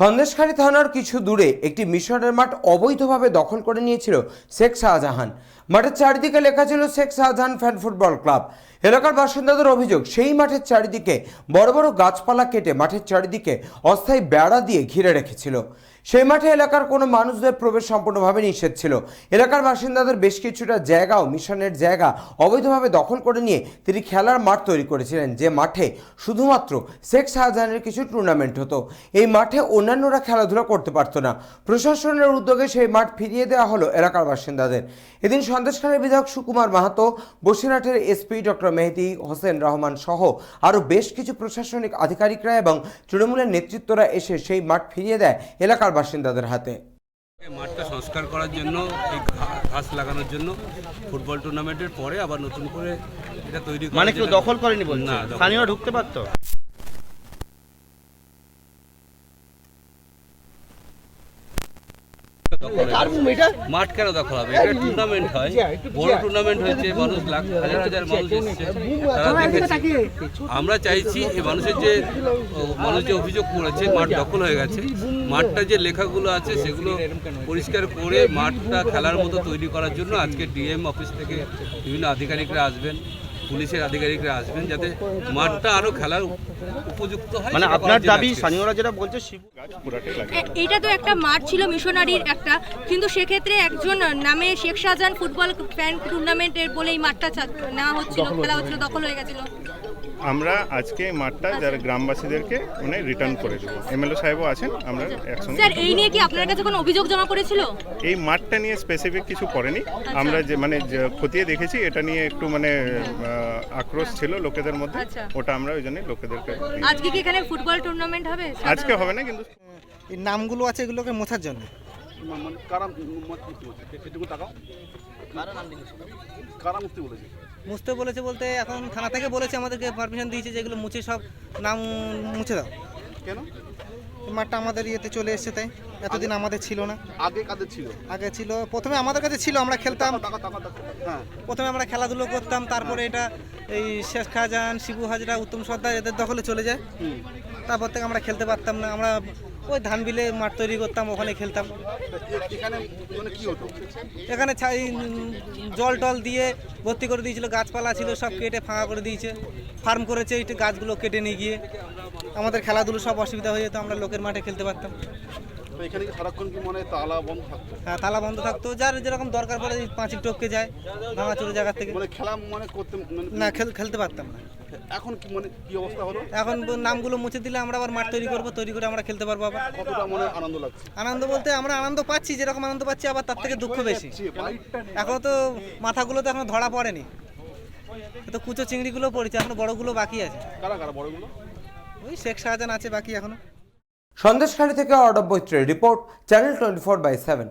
সন্দেশখালী থানার কিছু দূরে একটি মিশনের মাঠ অবৈধভাবে দখল করে নিয়েছিল শেখ শাহজাহান। মাঠের চারিদিকে লেখা ছিল Sheikh Shahjahan fan football club. এলাকার বাসিন্দাদের অভিযোগ, সেই মাঠের চারিদিকে বড় বড় গাছপালা কেটে মাঠের চারিদিকে অস্থায়ী বেড়া দিয়ে ঘিরে রেখেছিল। সেই মাঠে এলাকার কোনো মানুষদের প্রবেশ সম্পূর্ণভাবে নিষেধ ছিল। এলাকার বাসিন্দাদের বেশ কিছুটা জায়গাও মিশনের জায়গা অবৈধভাবে দখল করে নিয়ে তিনি খেলার মাঠ তৈরি করেছিলেন, যে মাঠে শুধুমাত্র শেখ শাহজাহানের কিছু টুর্নামেন্ট হতো। এই মাঠে অন্যান্যরা খেলাধুলা করতে পারতো না। প্রশাসনের উদ্যোগে সেই মাঠ ফিরিয়ে দেওয়া হলো এলাকার বাসিন্দাদের। এদিন সন্দেশখালীর বিধায়ক সুকুমার মাহাতো বসিরহাটের এসপি ডক্টর মেহেদি হোসেন রহমান সহ আরও বেশ কিছু প্রশাসনিক আধিকারিকরা এবং তৃণমূলের নেতৃত্বরা এসে সেই মাঠ ফিরিয়ে দেয় এলাকার বাসিন্দাদের হাতে। মাঠটা সংস্কার করার জন্য এই ঘাস লাগানোর জন্য ফুটবল টুর্নামেন্টের পরে আবার নতুন করে এটা তৈরি মানে কেউ দখল করেনি বলছে? না স্থানীয় ঢুকতে পারতো দখল হয়েছে। মাঠ কেন দখল হবে? এটা টুর্নামেন্ট হয়। বড় টুর্নামেন্ট হয়েছে মানুষ লাখ হাজার হাজার মানুষ এসেছে। তারা দেখেছে। আমরা চাইছি এই মানুষের যে মানুষ যে অভিযোগ করেছে মাঠ দখল হয়ে গেছে। মাঠটা যে লেখাগুলো আছে সেগুলো পরিষ্কার করে মাঠটা খেলার মতো তৈরি করার জন্য আজকে ডিএম অফিস থেকে বিভিন্ন আধিকারিকরা আসবেন। পুলিশের আধিকারিকরা আসবেন যাতে মাঠটা আরও খেলার উপযুক্ত হয় মানে আপনার দাবি স্থানীয়রা যেটা বলছে এটা তো একটা মাঠ ছিল মিশনারির একটা কিন্তু সেক্ষেত্রে একজন নামে শেখ শাহজাহান ফুটবল ফ্যান টুর্নামেন্টের বলে এই মাঠটা নেওয়া হচ্ছিল খেলা হচ্ছিল দখল হয়ে গেছিল। আমরা আজকে এই মাঠটা যারা গ্রামবাসীদেরকে মানে রিটার্ন করে দেবো। এমএলএ সাহেবও আছেন আমরা একসঙ্গে স্যার এই নিয়ে কি আপনার কাছে কোনো অভিযোগ জমা করেছিল এই মাঠটা নিয়ে স্পেসিফিক কিছু করেনি। আমরা যে মানে খতিয়ে দেখেছি এটা নিয়ে একটু মানে আক্রোশ ছিল লোকেদের মধ্যে আচ্ছা। ওটা আমরা ওই জন্যই লোকেদেরকে আজকে কি এখানে ফুটবল টুর্নামেন্ট হবে? আজকে হবে না কিন্তু এই নামগুলো আছে এগুলোকে মোছার জন্য। মুছতে বলেছে বলতে এখন থানা থেকে বলেছে আমাদেরকে পারমিশন দিয়েছে যেগুলো মুছে সব নাম মুছে দাও। কেন? মাঠটা আমাদের ইয়েতে চলে এসেছে তাই। এতদিন আমাদের ছিল না। আগে কাদের ছিল? আগে ছিল প্রথমে আমাদের কাছে ছিল আমরা খেলতাম। হ্যাঁ। প্রথমে আমরা খেলাধুলো করতাম তারপরে এটা এই শেখ খাজান শিবু হাজরা উত্তম সর্দার এদের দখলে চলে যায়। তারপর থেকে আমরা খেলতে পারতাম না আমরা ওই ধান বিলে মাঠ তৈরি করতাম ওখানে খেলতাম। এখানে মানে জল টল দিয়ে ভর্তি করে দিয়েছিল গাছপালা ছিল সব কেটে ফাঁকা করে দিয়েছে। ফার্ম করেছে এই গাছগুলো কেটে নিয়ে গিয়ে। আমাদের খেলাধুলো সব অসুবিধা হয়ে যেত আমরা লোকের মাঠে খেলতে পারতাম। তো এখানে কি সারাক্ষণ কি মনে হয় তালা বন্ধ থাকতো? হ্যাঁ তালা বন্ধ থাকতো। যার যেরকম দরকার পড়ে পাঁচিল টপকে যায় ভাঙাচুরো জায়গা থেকে। মানে খেলা মনে করতে মানে না খেল- খেলতে পারতাম না। এখন কি মানে কি অবস্থা হলো? এখন নামগুলো মুছে দিলে আমরা আবার মাঠ তৈরি করব তৈরি করে আমরা খেলতে পারব আবার। কতটা মনে আনন্দ লাগছে? আনন্দ বলতে আমরা আনন্দ পাচ্ছি যেরকম আনন্দ পাচ্ছি আবার তার থেকে দুঃখ বেশি। এখন তো মাথাগুলো তো এখনও ধরা পড়েনি। তো কুচো চিংড়িগুলো পড়েছে এখনও বড়গুলো বাকি আছে। কারা কারা বড়গুলো? ওই শেখ শাহজাহান আছে বাকি এখনও। সন্দেশখালী থেকে অর্ডব বৈত্রের report channel twenty four by seven